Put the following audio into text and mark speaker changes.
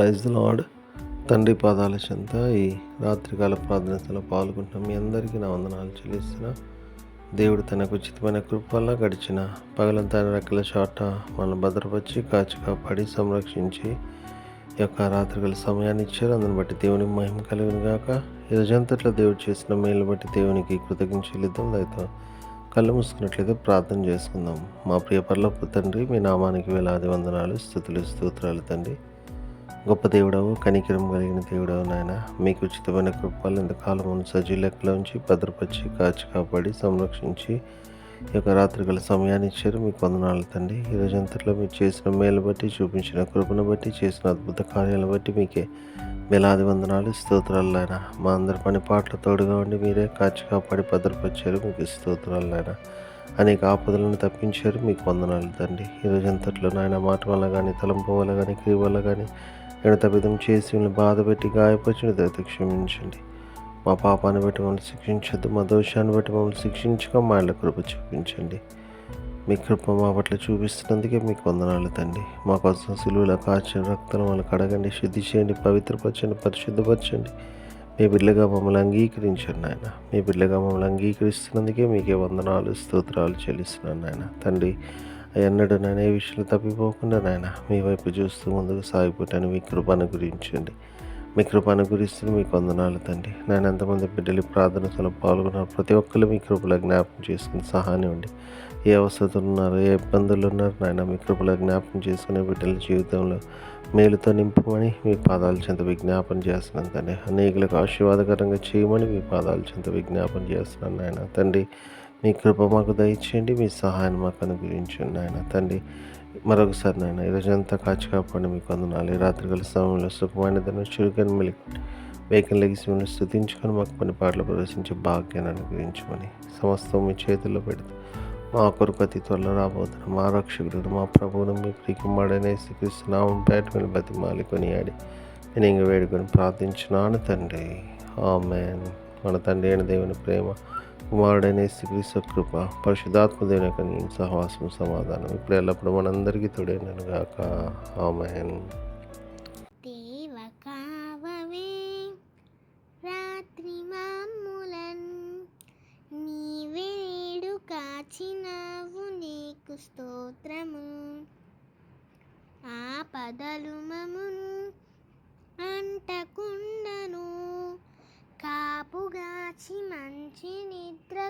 Speaker 1: Praise lord తండ్రి పాదాల చెంత ఈ రాత్రికాల ప్రార్థనలో పాల్గొంటున్న మీ అందరికీ నా వందనాలు చెల్లిస్తున్నా. దేవుడు తనకు ఉచితమైన కృపల్లా గడిచిన పగలంతా రెక్కల చాట మనల్ని భద్రపరిచి కాచి కాపాడి సంరక్షించి ఈ యొక్క రాత్రికాల సమయాన్ని ఇచ్చారు. అందుని బట్టి దేవుని మహిమ కలిగిన గాక. ఈ దేవుడు చేసిన మేలు బట్టి దేవునికి కృతజ్ఞత చెల్లిద్దాం. దయతో కళ్ళు మూసుకున్నట్లయితే ప్రార్థన చేసుకుందాం. మా ప్రియ పర్లపు తండ్రి మీ నామానికి వేలాది వందనాలు స్థుతులు స్తోత్రాలు తండ్రి. గొప్ప దేవుడవు కనికరం కలిగిన దేవుడవు నాయన. మీకు ఉచితమైన కృపలు ఇంతకాలం సజీ లెక్కలో ఉంచి భద్రపరిచి కాచి కాపాడి సంరక్షించి ఈ యొక్క రాత్రిగల సమయాన్ని ఇచ్చారు. మీకు వందనాలు తండ్రి. ఈ రోజంతట్లో మీరు చేసిన మేలు బట్టి చూపించిన కృపను బట్టి చేసిన అద్భుత కార్యాలను బట్టి మీకే వేలాది వందనాలు స్తోత్రాలు ఆయన మా అందరి పని పాటలు తోడుగా ఉండి మీరే కాచి కాపాడి భద్రపరిచారు. మీకు స్తోత్రాలు నాయన. అనేక ఆపదలను తప్పించారు. మీకు వందనాలు తండ్రి. ఈ రోజంతట్లో నాయన మాట వల్ల కానీ తలంపు వల్ల కానీ క్రియ వల్ల కానీ ఎడతబిదం చేసి మిమ్మల్ని బాధ పెట్టి గాయపరిచిన దయతో క్షమించండి. మా పాపాన్ని బట్టి మమ్మల్ని శిక్షించద్దు. మా దోషాన్ని బట్టి మమ్మల్ని శిక్షించక. మా ఇళ్ళ కృప చూపించండి. మీ కృప మా పట్ల చూపిస్తున్నందుకే మీకు వందనాలు తండ్రి. మా కోసం సులువుల కాచిన రక్తం వాళ్ళు కడగండి. శుద్ధి చేయండి పవిత్రపరచండి పరిశుద్ధపరచండి. మీ బిడ్డగా మమ్మల్ని అంగీకరించండి నాయన. మీ బిడ్డగా మమ్మల్ని అంగీకరిస్తున్నందుకే మీకే వందనాలు స్తోత్రాలు చెల్లిస్తున్నాను నాయన. తండ్రి ఎన్నడూ నేను ఏ విషయంలో తప్పిపోకుండా నాయన మీ వైపు చూస్తూ ముందుకు సాగిపోయాను మీ కృపను గురించండి. మీ కృపను గురిస్తూ మీకు వందనాలు తండ్రి. నేను ఎంతమంది బిడ్డలు ప్రార్థనలో పాల్గొన్నారు ప్రతి ఒక్కరు మీ కృపలో జ్ఞాపకం చేసుకుని సహాయం ఉండి ఏ అవసరతలు ఉన్నారు ఏ ఇబ్బందులు ఉన్నారు నాయన మీ కృపలో జ్ఞాపకం చేసుకునే బిడ్డల జీవితంలో మేలుతో నింపమని మీ పాదాల చెంత విజ్ఞాపన చేస్తున్నాను తండ్రి. అనేకులకు ఆశీర్వాదకరంగా చేయమని మీ పాదాల చెంత విజ్ఞాపన చేస్తున్నాను నాయన తండ్రి. మీ కృప మాకు దయచేయండి మీ సహాయం మాకు అనుగ్రహించండి నాయన. తండ్రి మరొకసారి నాయన ఈరోజంతా కాచి కాపాడి మీకు అందునాలి రాత్రి గల సమయంలో సుఖమైనదను చురుకని మెలికి వేగం లెగిసి మిమ్మల్ని స్థుతించుకొని మాకు పని పాటలు ప్రదర్శించి భాగ్యాన్ని అనుగ్రహించమని సమస్తం మీ చేతుల్లో పెడితే మా కొరకు అతి త్వరలో రాబోతున్న మా రక్షకుడు మా ప్రభువును మీ మాడనే బ్యాట్మెన్ పేట మీద బతిమాలి కొనియాడి. నేను ఇంక వేడుకొని ప్రార్థించినాను తండ్రి. ఆమెన్. మన తండ్రి అయిన దేవుని ప్రేమ కుమారుడైన శ్రీకృష్ణ కృప పరిశుధాత్మ దేవుని యొక్క సహవాసం సమాధానం ఇప్పుడు ఎల్లప్పుడూ మనందరికీ తోడైనను గాక. ఆమెన్.
Speaker 2: కాచినావు నీకు స్తోత్రము. ఆ పదలు మమును అంటకు